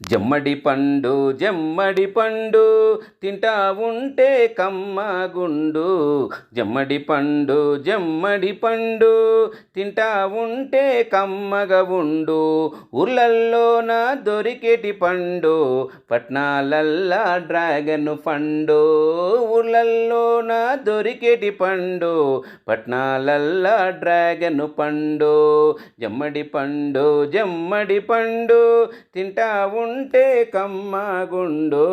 జమ్మడి పండు జమ్మడి పండు తింటా ఉంటే కమ్మగుండు జమ్మడి పండు జమ్మడి పండు తింటా ఉంటే కమ్మగా ఉండు. ఊర్లల్లోన దొరికేటి పండు పట్నాలల్లా డ్రాగన్ పండు. ఊర్లల్లోన దొరికేటి పండు పట్నాలల్లా డ్రాగన్ పండు. జమ్మడి పండు జమ్మడి పండు తింటా ఉంటే కమ్మగుండు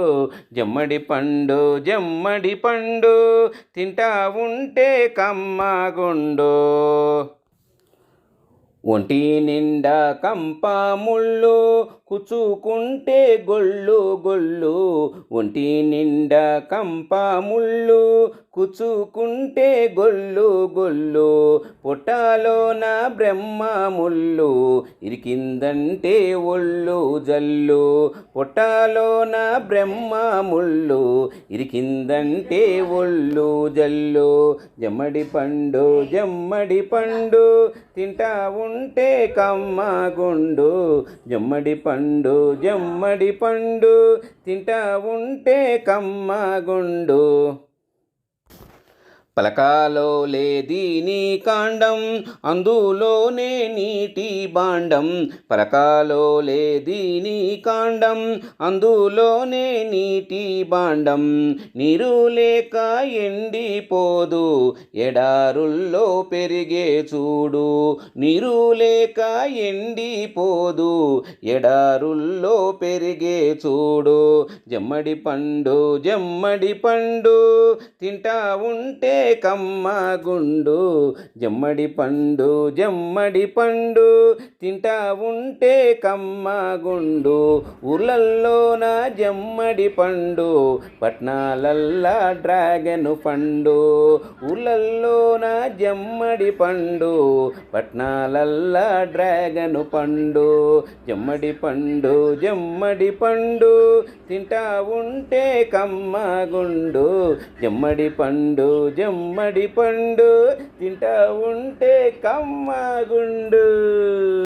జమ్మడి పండు జమ్మడి పండు తింటా ఉంటే కమ్మగుండు ఒంటి నిండా కంప ముళ్ళు కుచుకుంటే గొల్లు గొల్లు ఒంటి నిండా కంప ముళ్ళు కుచుకుంటే గొల్లు గొల్లు పొట్టాలోన బ్రహ్మ ముళ్ళు ఇరికిందంటే ఒళ్ళు జల్లు పొట్టాలోన బ్రహ్మ ముళ్ళు ఇరికిందంటే ఒళ్ళు జల్లు. జమ్మడి పండు జమ్మడి పండు తింటా ఉంటే కమ్మ గుండు. జమ్మడి పండు జమ్మడి పండు తింటా ఉంటే కమ్మగుండు పలకాలో లేదీని కాండం అందులోనే నీటి బాండం. పలకాలో లేదీని కాండం అందులోనే నీటి బాండం. నీరు లేక ఎండిపోదు ఎడారుల్లో పెరిగే చూడు. నీరు లేక ఎండిపోదు ఎడారుల్లో పెరిగే చూడు. జమ్మడి పండు జమ్మడి పండు తింటా ఉంటే కమ్మ గుండు జమ్మడి పండు జమ్మడి పండు. తింటా ఉంటే కమ్మ గుండు ఊర్లల్లోన జమ్మడి పండు పట్నాలల్లా డ్రాగన్ పండు. ఊర్లల్లోన జమ్మడి పండు పట్నాలల్లా డ్రాగన్ పండు. జమ్మడి పండు జమ్మడి పండు. తింటా ఉంటే కమ్మ గుండు జమ్మడి పండు జమ్మడి పండు తింటా ఉంటే కమ్మగుండు